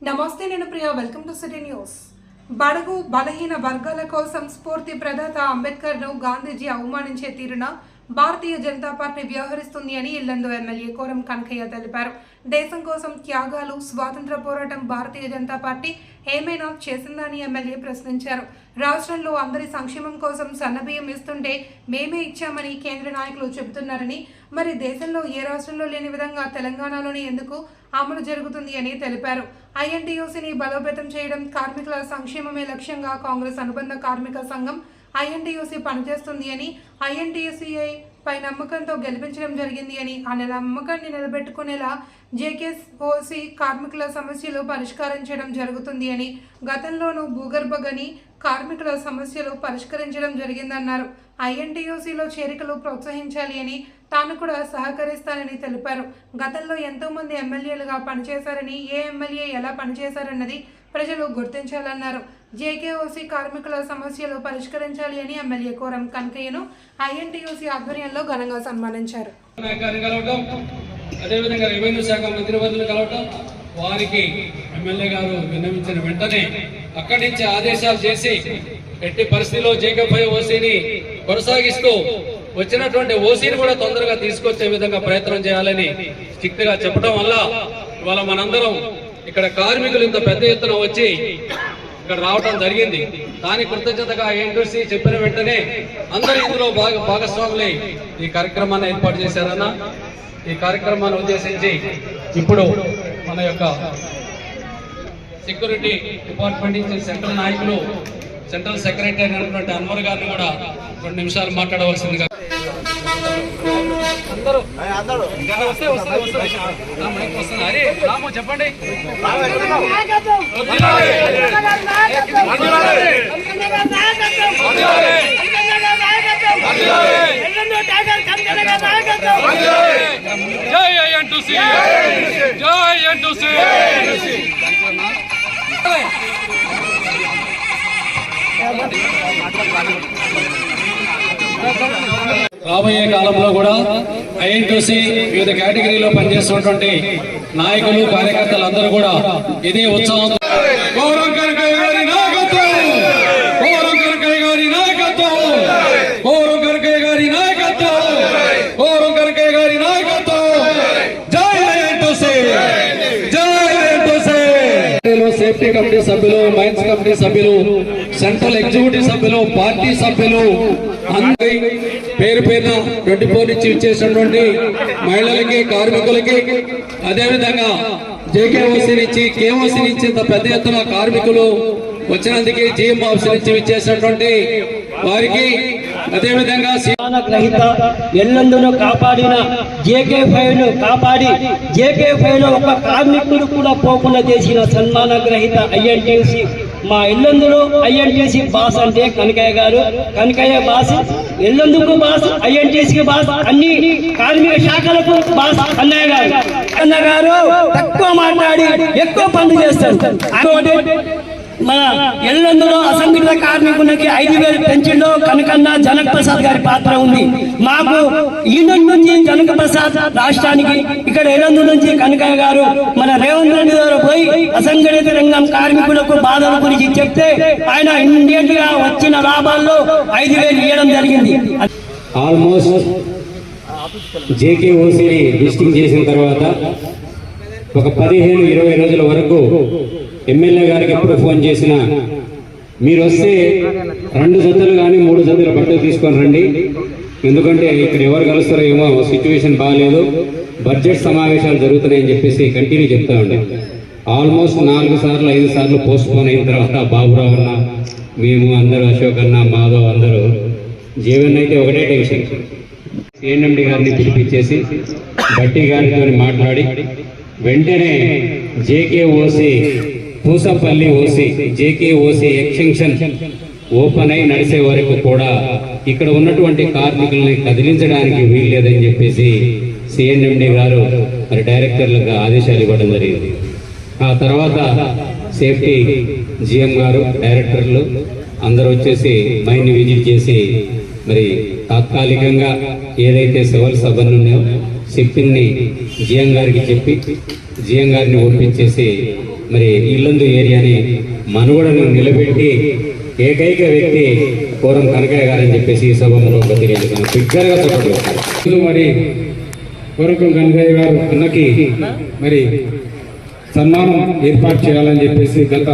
నమస్తే నేను Priya welcome to city news బడుగు బలహీన వర్గాల కోసం స్ఫూర్తి ప్రదాత అంబేద్కర్ను గాంధీజీ అవమానించే తీరున భారతీయ జనతా పార్టీ వ్యవహరిస్తుంది అని ఇల్లందు ఎమ్మెల్యే కోరం కనకయ్య తెలిపారు. దేశం కోసం త్యాగాలు స్వాతంత్ర పోరాటం భారతీయ జనతా పార్టీ ఏమైనా చేసిందని ఎమ్మెల్యే ప్రశ్నించారు. రాష్ట్రంలో అందరి సంక్షేమం కోసం సన్నబియ్యం ఇస్తుంటే మేమే ఇచ్చామని కేంద్ర నాయకులు చెబుతున్నారని మరి దేశంలో ఏ రాష్ట్రంలో లేని విధంగా తెలంగాణలోనే ఎందుకు అమలు జరుగుతుంది అని తెలిపారు. ఐఎన్టీయూసీని బలోపేతం చేయడం కార్మికుల సంక్షేమమే లక్ష్యంగా కాంగ్రెస్ అనుబంధ కార్మిక సంఘం ఐఎన్టీయూసీ పనిచేస్తుంది అని ఐఎన్టీయూసీఐ పై నమ్మకంతో గెలిపించడం జరిగింది అని ఆ నమ్మకాన్ని నిలబెట్టుకునేలా జేకేఓసీ కార్మికుల సమస్యలు పరిష్కారం చేయడం జరుగుతుంది అని గతంలోనూ భూగర్భ గని కార్మికుల సమస్యలు పరిష్కరించడం జరిగిందన్నారు. ఐఎన్టీయూసీలో చేరికలు ప్రోత్సహించాలి అని తాను కూడా సహకరిస్తానని తెలిపారు. గతంలో ఎంతోమంది ఎమ్మెల్యేలుగా పనిచేశారని ఏ ఎమ్మెల్యే ఎలా పనిచేశారన్నది ప్రజలు గుర్తించాలన్నారు. జేకేఓసీ కార్మికుల సమస్యలు పరిష్కరించాలి అని ఎమ్మెల్యే కోరం కనకయ్యను ఐఎన్టీయూసీ ఆధ్వర్యంలో ఘనంగా సన్మానించారు. అదేవిధంగా రెవెన్యూ శాఖ మంత్రి కలవటం వారికి ఎమ్మెల్యే గారు విన్నవించిన వెంటనే అక్కడి నుంచి ఆదేశాలు చేసి ఎట్టి పరిస్థితిలో జేకేపై ఓసీని కొనసాగిస్తూ వచ్చినటువంటి ఓసీని కూడా తొందరగా తీసుకొచ్చే విధంగా ప్రయత్నం చేయాలని స్ట్రిక్ట్గా చెప్పడం వల్ల ఇవాళ మనందరం ఇక్కడ కార్మికులు ఇంత పెద్ద ఎత్తున వచ్చి ఇక్కడ రావడం జరిగింది. దాని కృతజ్ఞతగా ఏంటూసి చెప్పిన వెంటనే అందరూ ఇందులో భాగ భాగస్వాములై ఈ కార్యక్రమాన్ని ఏర్పాటు చేశారన్న. ఈ కార్యక్రమాన్ని ఉద్దేశించి ఇప్పుడు మన యొక్క సెక్యూరిటీ డిపార్ట్మెంట్ నుంచి సెంట్రల్ నాయకులు సెంట్రల్ సెక్రటరీ అయినటువంటి అన్వర్ గారిని కూడా రెండు నిమిషాలు మాట్లాడవలసిందిగా అందరూ. వస్తే వస్తే వస్తే. ఆ, మైక్ వస్తుంది. అరే రాము చెప్పండి. జై రాబోయే కాలంలో కూడా ఐఎన్టీసీ వివిధ కేటగిరీలో పనిచేస్తున్నటువంటి నాయకులు కార్యకర్తలు అందరూ కూడా ఇదే ఉత్సాహం గౌరవం కనకయ్య గారి నాయకత్వం గౌరవం కనకయ్య గారి నాయకత్వం గౌరవం కనకయ్య గారి నాయకత్వం గౌరవం కనకయ్య గారి నాయకత్వం జై ఐఎన్టీసీ జై ఐఎన్టీసీ సేఫ్టీ కమిటీ సభ్యులు మైన్స్ కమిటీ సభ్యులు సెంట్రల్ ఎగ్జిక్యూటివ్ సభ్యులు పార్టీ సభ్యులు అందరి పేరు పేరున ట్వంటీ ఫోర్ నుంచి ఇచ్చేసినటువంటి మహిళలకి కార్మికులకి అదేవిధంగా జేకేఓసీ నుంచి కేఓసీ నుంచి ఇంత పెద్ద ఎత్తున కార్మికులు వచ్చినందుకే జీఎం ఆఫీస్ నుంచి ఇచ్చేసినటువంటి వారికి అదేవిధంగా సి- గ్రహీత ఎల్లందును కాపాడిన జేకే ఫైవ్ను కాపాడి జేకే ఫైవ్లో ఒక కార్మికుడు కూడా పోకుండా చేసిన సన్మాన గ్రహీత ఐఎన్టీసీ. మా ఎల్లందులో ఐఎన్టీసీ బాస్ అంటే కనకయ్య గారు. కనకయ్య బాస్ ఎల్లందుకు బాస్ ఐఎన్టీసీకి బాస్ అన్ని కార్మిక శాఖలకు బాస్ అన్నయ్య గారు. అన్న గారు తక్కువ మాట్లాడి ఎక్కువ పనులు చేస్తారు. మన ఎల్లందులో అసంఘటిత కార్మికులకి ఐదు వేలు పెంచిండో కనకన్న జనక్ ప్రసాద్ గారి పాత్ర ఉంది. మాకు ఈనాడు నుంచి జనక ప్రసాద్ రాష్ట్రానికి ఇక్కడ ఎల్లందు నుంచి కనకయ్య గారు మన రేవంత్ రెడ్డి గారు పోయి అసంఘటిత రంగం కార్మికులకు బాధల గురించి చెప్తే ఆయన ఇమ్మీడియట్గా వచ్చిన లాభాల్లో ఐదు వేలు ఇవ్వడం జరిగింది. ఆల్మోస్ట్ జేకేఓసీని లిస్టింగ్ చేసిన తర్వాత ఒక పదిహేను ఇరవై రోజుల వరకు ఎమ్మెల్యే గారికి ఎప్పుడు ఫోన్ చేసినా మీరు వస్తే రెండు జతలు కానీ మూడు జతలు బట్టలు తీసుకొని రండి. ఎందుకంటే ఇక్కడ ఎవరు కలుస్తారో ఏమో సిచ్యువేషన్ బాగాలేదు బడ్జెట్ సమావేశాలు జరుగుతున్నాయని చెప్పేసి కంటిన్యూ చెప్తా ఉండే. ఆల్మోస్ట్ నాలుగు సార్లు ఐదు సార్లు పోస్ట్ పోన్ అయిన తర్వాత బాబురావు అన్న మేము అందరూ అశోక్ అన్న మాధవ్ అందరూ జీవన్ అయితే ఒకటే టెన్షన్. సిఎన్ఎండి గారిని పిలిపించేసి బట్టి గారితో మాట్లాడి వెంటనే JK JKOC Pusampalli OC JK OC extension open అయి నడిసే వరకు కూడా ఇక్కడ ఉన్నటువంటి కార్మికుల్ని కదిలించడానికి వీల్లేదని చెప్పేసి సిఎన్ఎండి గారు మరి డైరెక్టర్లకు ఆదేశాలు ఇవ్వడం జరిగింది. ఆ తర్వాత సేఫ్టీ జిఎం గారు డైరెక్టర్లు అందరూ వచ్చేసి మైండ్ విజిట్ చేసి మరి తాత్కాలికంగా ఏదైతే సివిల్ సభలు ఉన్నాయో చెప్పింది జిఎం గారికి చెప్పి జిఎం గారిని ఒప్పించేసి మరి ఇల్లందు ఏరియాని మనుగడను నిలబెట్టి ఏకైక వ్యక్తి కోరం కనకయ్య గారని చెప్పేసి ఈ సభముఖంగా తెలియజేస్తున్నాను బిగ్గరగా సపోర్ట్ మరి కోరకం కనకయ్య గారు అన్నకి మరి సన్మానం ఏర్పాటు చేయాలని చెప్పేసి గత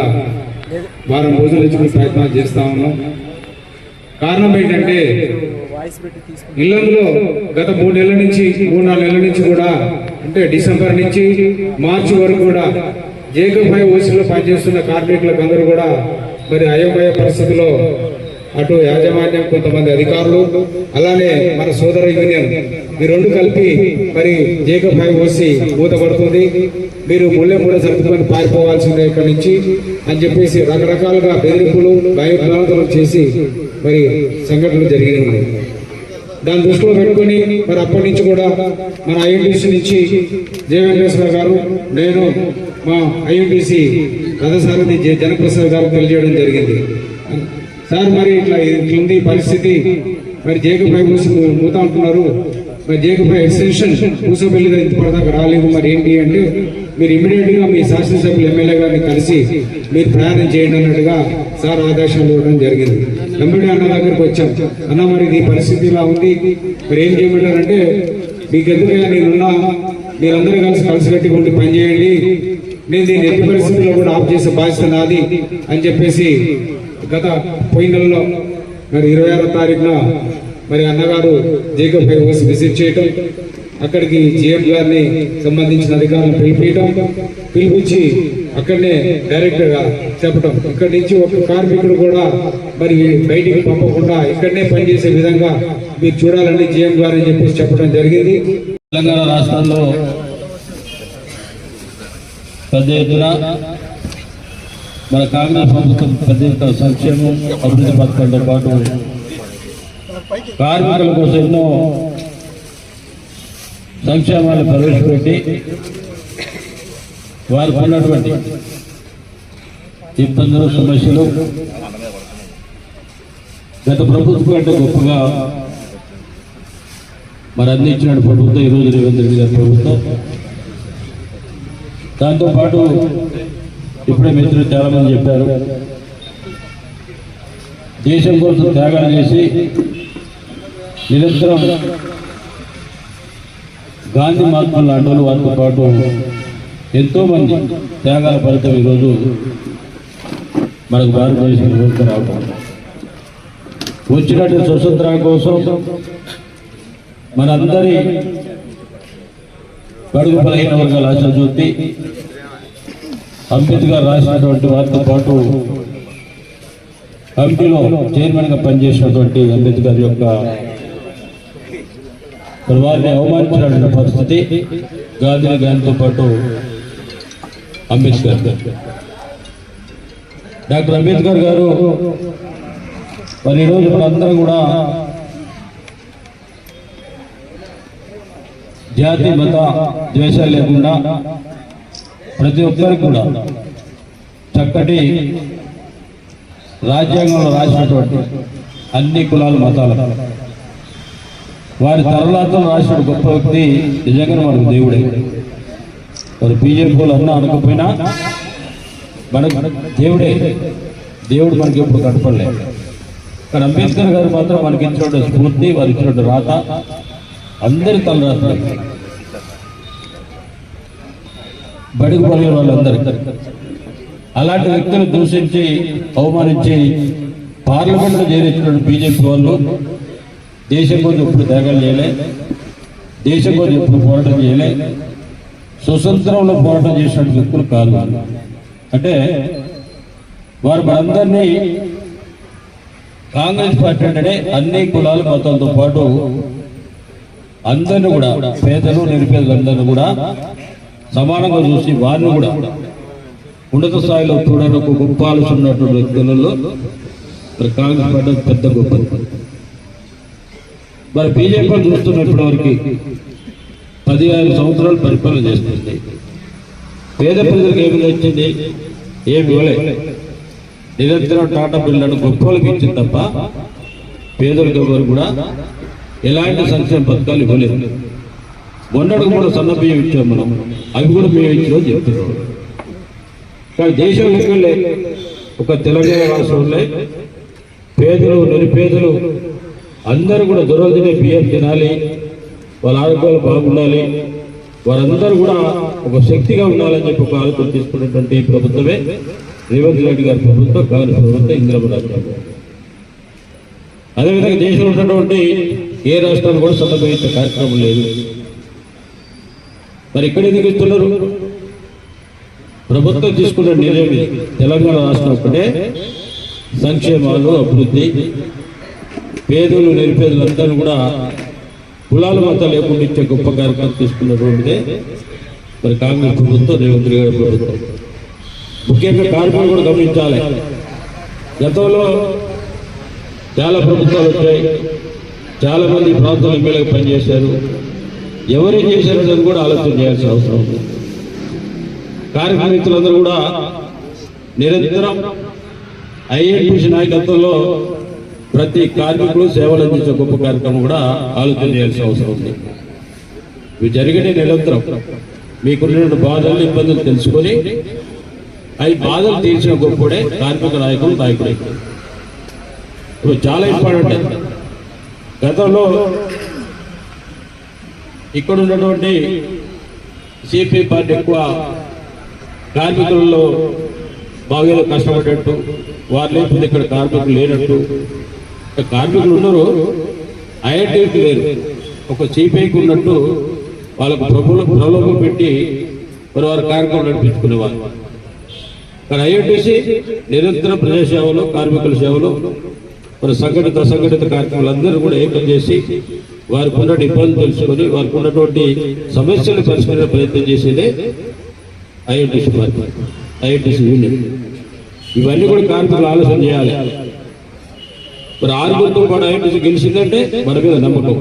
వారం రోజుల నుంచి ప్రయత్నాలు చేస్తా ఉన్నాం. కారణం ఏంటంటే ఇల్లందులో గత మూడు నెలల నుంచి మూడు నాలుగు నెలల నుంచి కూడా అంటే డిసెంబర్ నుంచి మార్చి వరకు కూడా జేకఫై ఓసీలో పనిచేస్తున్న కార్మికులకు అందరూ కూడా మరి అయోమయ పరిస్థితిలో అటు యాజమాన్యం కొంతమంది అధికారులు అలానే మన సోదర యూనియన్. ఈ రెండు కలిపి మరి జేకఫై ఓసి మూతపడుతుంది. మీరు ముళ్ళె మూల సర్దుకొని పారిపోవాల్సిందే ఇక్కడి నుంచి అని చెప్పేసి రకరకాలుగా బెదిరింపులు భయభ్రాంతులు చేసి మరి సంఘటనలు జరిగినాయి. దాన్ని దృష్టిలో పెట్టుకుని మరి అప్పటి నుంచి కూడా మన ఐఎన్టీసీ నుంచి జయ వెంకటేశ్వర గారు నేను మా ఐఎన్టీసీ రథసారథి జె జనప్రసాద్ గారు తెలియజేయడం జరిగింది. సార్ మరి ఇట్లా ఇట్లుంది పరిస్థితి. మరి జేకపై మూతా అంటున్నారు మరి జేకపై ఎక్స్టెన్షన్ మూసపల్లి ఇంతపడదాకా రాలేదు. మరి ఏంటి అంటే మీరు ఇమీడియట్గా మీ శాసనసభ్యులు ఎమ్మెల్యే గారిని కలిసి మీరు ప్రయాణం చేయండి అన్నట్టుగా సార్ ఆదేశాలు ఇవ్వడం జరిగింది. ఎమ్మెల్యే అన్న దగ్గరికి వచ్చాం. అన్న మరి ఈ పరిస్థితి ఇలా ఉంది? మరి ఏం చేయమంటారంటే మీకు ఎందుకైనా నేనున్నా? మీరందరూ కలిసి కలిసికట్టి ఉండి పనిచేయండి నేను దీన్ని ఎట్టి పరిస్థితుల్లో కూడా ఆఫ్ చేసే బాధ్యత నాది అని చెప్పేసి గత పోయిన నెలలో మరి ఇరవై ఆరో తారీఖున మరి అన్నగారు జేకబ్ హైవర్స్ విజిట్ చేయటం అక్కడికి జిఎం గారిని సంబంధించిన అధికారులను పిలిపించడం పిలిపించి అక్కడనే డైరెక్ట్గా చెప్పటం. ఇక్కడి నుంచి ఒక కార్మికుడు కూడా మరి బయటికి పంపకుండా ఇక్కడనే పనిచేసే విధంగా మీరు చూడాలని జిఎం గారు అని చెప్పేసి చెప్పడం జరిగింది. తెలంగాణ రాష్ట్రంలో పెద్ద ఎత్తున మన కాంగ్రెస్ ప్రభుత్వం పెద్ద ఎత్తున సంక్షేమం అభివృద్ధి పథకాలతో పాటు కార్మికుల కోసం ఎన్నో సంక్షేమాలు ప్రవేశపెట్టి వారికి ఉన్నటువంటి ఇబ్బందులు సమస్యలు గత ప్రభుత్వం కంటే గొప్పగా మరి అందించిన ప్రభుత్వం ఈరోజు రేవంత్ రెడ్డి గారి ప్రభుత్వం. దాంతోపాటు ఇప్పుడే మిత్రులు చాలా మంది చెప్పారు. దేశం కోసం త్యాగాలు చేసి నిరంతరం గాంధీ మహాత్ముల లాంటి వారితో పాటు ఎంతో మంది త్యాగాల ఫలితం ఈరోజు మనకు భారతదేశం రావటం. వచ్చినట్టు స్వతంత్రం కోసం మనందరి బడుగు బలహీన వర్గాల ఆశ జ్యోతి అంబేద్కర్ రాసినటువంటి వారితో పాటు కమిటీలో చైర్మన్గా పనిచేసినటువంటి అంబేద్కర్ యొక్క వారిని అవమానించిన పరిస్థితి గాంధీ గాంధీతో పాటు అంబేద్కర్ డాక్టర్ అంబేద్కర్ గారు మరి ఈరోజు మనందరం కూడా జాతి మత ద్వేషాలు లేకుండా ప్రతి ఒక్కరికి కూడా చక్కటి రాజ్యాంగంలో రాసినటువంటి అన్ని కులాల మతాల వారి తరలాతో రాసిన గొప్ప వ్యక్తి నిజంగా మనకు దేవుడే. మరి బీజేపీ వాళ్ళు అన్నా అనకపోయినా మనకు దేవుడే. దేవుడు మనకి ఎప్పుడు కనపడలేదు కానీ అంబేద్కర్ గారు మాత్రం మనకి ఇచ్చినటువంటి స్ఫూర్తి వారు ఇచ్చినటువంటి రాత అందరి తల బడికి బడుగు వాళ్ళందరికీ అలాంటి వ్యక్తులు దూషించి అవమానించి పార్లమెంట్లో చేరించినటువంటి బీజేపీ వాళ్ళు దేశం కోసం ఎప్పుడు త్యాగాలు చేయలే దేశం కోసం ఎప్పుడు పోరాటం చేయలే స్వతంత్రంలో పోరాటం చేసినటువంటి వ్యక్తులు కాదు. అంటే వారు మనందరినీ కాంగ్రెస్ పార్టీ అంటే అన్ని కులాల మతాలతో పాటు అందరిని కూడా పేదలు నిరుపేదలందరినీ కూడా సమానంగా చూసి వారిని కూడా ఉన్నత స్థాయిలో చూడడానికి గొప్ప ఆలోచన ఉన్నటువంటి వ్యక్తులలో మరి కాంగ్రెస్ పార్టీ పెద్ద గొప్పది. మరి బీజేపీ చూస్తున్నప్పటి వరకు పదిహేను సంవత్సరాలు పరిపాలన చేస్తుంది. పేద ప్రజలకు ఏమి వచ్చింది ఏమి ఇవ్వలే. నిరంతరం టాటా బిల్లను గొప్పలకు ఇచ్చింది తప్ప పేదలకు ఎవరు కూడా ఎలాంటి సంక్షేమ పథకాలు ఇవ్వలేదు. మొన్నటికి కూడా సన్న బియ్యం ఇచ్చాం మనం. అవి కూడా మేము ఇచ్చినా చెప్తున్నాం. కానీ దేశం లెక్కలే ఒక తెలంగాణ రాష్ట్రంలో పేదలు నిరుపేదలు అందరూ కూడా దురోజనే బియ్యం తినాలి. వాళ్ళ ఆరోగ్యాలు బాగుండాలి. వారందరూ కూడా ఒక శక్తిగా ఉండాలని చెప్పి ఒక ఆలోచన తీసుకున్నటువంటి ఈ ప్రభుత్వమే రేవంత్ రెడ్డి గారి ప్రభుత్వం కాంగ్రెస్ ప్రభుత్వం ఇంద్రమ రాజ్యం అదేవిధంగా దేశంలో ఉన్నటువంటి ఏ రాష్ట్రాలు కూడా సొంతమైన కార్యక్రమం లేదు. మరి ఎక్కడ ఎందుకు ఇస్తున్నారు ప్రభుత్వం తీసుకున్న నిర్ణయం తెలంగాణ రాష్ట్రం ఒకటే సంక్షేమాలు అభివృద్ధి పేదలు నిరుపేదలందరూ కూడా కులాల మత లేకుండా ఇచ్చే గొప్ప కార్యక్రమం తీసుకున్నటువంటిదే మరి కాంగ్రెస్ ప్రభుత్వం రేవంత్ రెడ్డి గారి ప్రభుత్వం. ముఖ్యంగా కార్మికులు కూడా గమనించాలి. గతంలో చాలా ప్రభుత్వాలు వచ్చాయి. చాలా మంది ఎమ్మెల్యేగా పనిచేశారు. ఎవరేం చేశారో కూడా ఆలోచన చేయాల్సిన అవసరం ఉంది. కార్యకర్తలందరూ కూడా నిరంతరం ఐఎన్టీసీ నాయకత్వంలో ప్రతి కార్మికులు సేవలు అందించే గొప్ప కార్యక్రమం కూడా ఆలోచన చేయాల్సిన అవసరం ఉంది. ఇవి జరిగితే నిరంతరం మీకున్న బాధలు ఇబ్బందులు తెలుసుకొని అవి బాధలు తీర్చిన గొప్పడే కార్మిక నాయకులు నాయకుడే. ఇప్పుడు చాలా ఇంపార్టెంట్. గతంలో ఇక్కడ ఉన్నటువంటి సిపి పార్టీ ఎక్కువ కార్మికులలో బాగా కష్టపడ్డట్టు వారు లేకపోతే ఇక్కడ కార్మికులు లేనట్టు. కార్మికులు ఉన్నారు ఐఐటీకి లేరు. ఒక సిపిఐకి ఉన్నట్టు వాళ్ళకు ప్రభుత్వ ప్రలోభం పెట్టి మరి వారు కార్యక్రమం నడిపించుకునేవారు. కానీ ఐఐటీసీ నిరంతరం ప్రజాసేవలో కార్మికుల సేవలో మరి సంఘటిత అసంఘటిత కార్యక్రమాలందరూ కూడా ఏకం చేసి వారికి ఉన్న ఇబ్బందులు తెలుసుకొని వారికి ఉన్నటువంటి సమస్యలు పరిష్కరించే ప్రయత్నం చేసేదే ఐఐటీసీ పార్టీ ఐఐటీసీ యూనియన్. ఇవన్నీ కూడా కార్మికులు ఆలోచన చేయాలి. మరి ఆరుగురితో కూడా ఐఐటీసీ గెలిచిందంటే మన మీద నమ్మకం.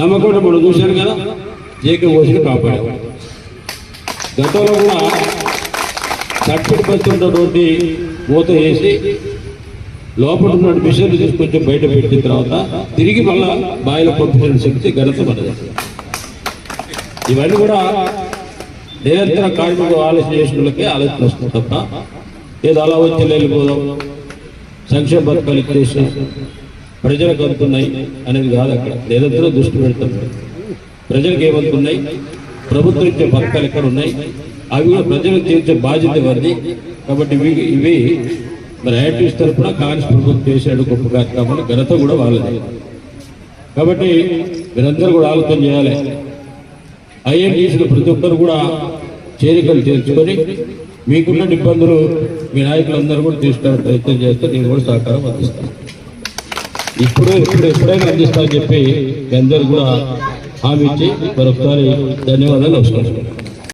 నమ్మకం మనం చూశాను కదా జేకే ఓసిని కాపాడాం. గతంలో కూడా సర్టిఫికెట్ పడుతున్నటువంటి మూత వేసి లోపల ఉన్న మిషన్లు తీసుకొచ్చి బయట పెట్టిన తర్వాత తిరిగి మళ్ళా బాయిలో పంపించిన శక్తి ఘనత మనది ఇవన్నీ కూడా నిరంతర కార్మికులు ఆలోచన చేసిన వాళ్ళకి ఆలోచన వస్తుంది తప్ప ఏదో అలా వచ్చి వెళ్ళిపోదాం సంక్షేమ పథకాలు ఇచ్చేసి ప్రజలకు అందుతున్నాయి అనేది కాదు అక్కడ. నిరంతరం దృష్టి పెడతాం. ప్రజలకు ఏమవుతున్నాయి ప్రభుత్వం ఇచ్చే పథకాలు ఎక్కడ ఉన్నాయి? అవి కూడా ప్రజలకు తీర్చే బాధ్యత వారిది కాబట్టి ఇవి ఇవి మరి యాక్టివ్స్ తరఫున కాంగ్రెస్ ప్రభుత్వం చేశాడు గొప్ప కార్యక్రమాలు ఘనత కూడా వాళ్ళది. కాబట్టి మీరందరూ కూడా ఆలోచన చేయాలి. ఐఎన్టీసీలో ప్రతి ఒక్కరు కూడా చేరికలు చేర్చుకొని మీకున్న ఇబ్బందులు మీ నాయకులందరూ కూడా తీసుకునే ప్రయత్నం చేస్తే నేను కూడా సహకారం అందిస్తాను. ఇప్పుడు ఇప్పుడు ఎప్పుడైనా అందిస్తానని చెప్పి మీ అందరూ కూడా హామీ ఇచ్చి మరొకసారి ధన్యవాదాలు నమస్కారం.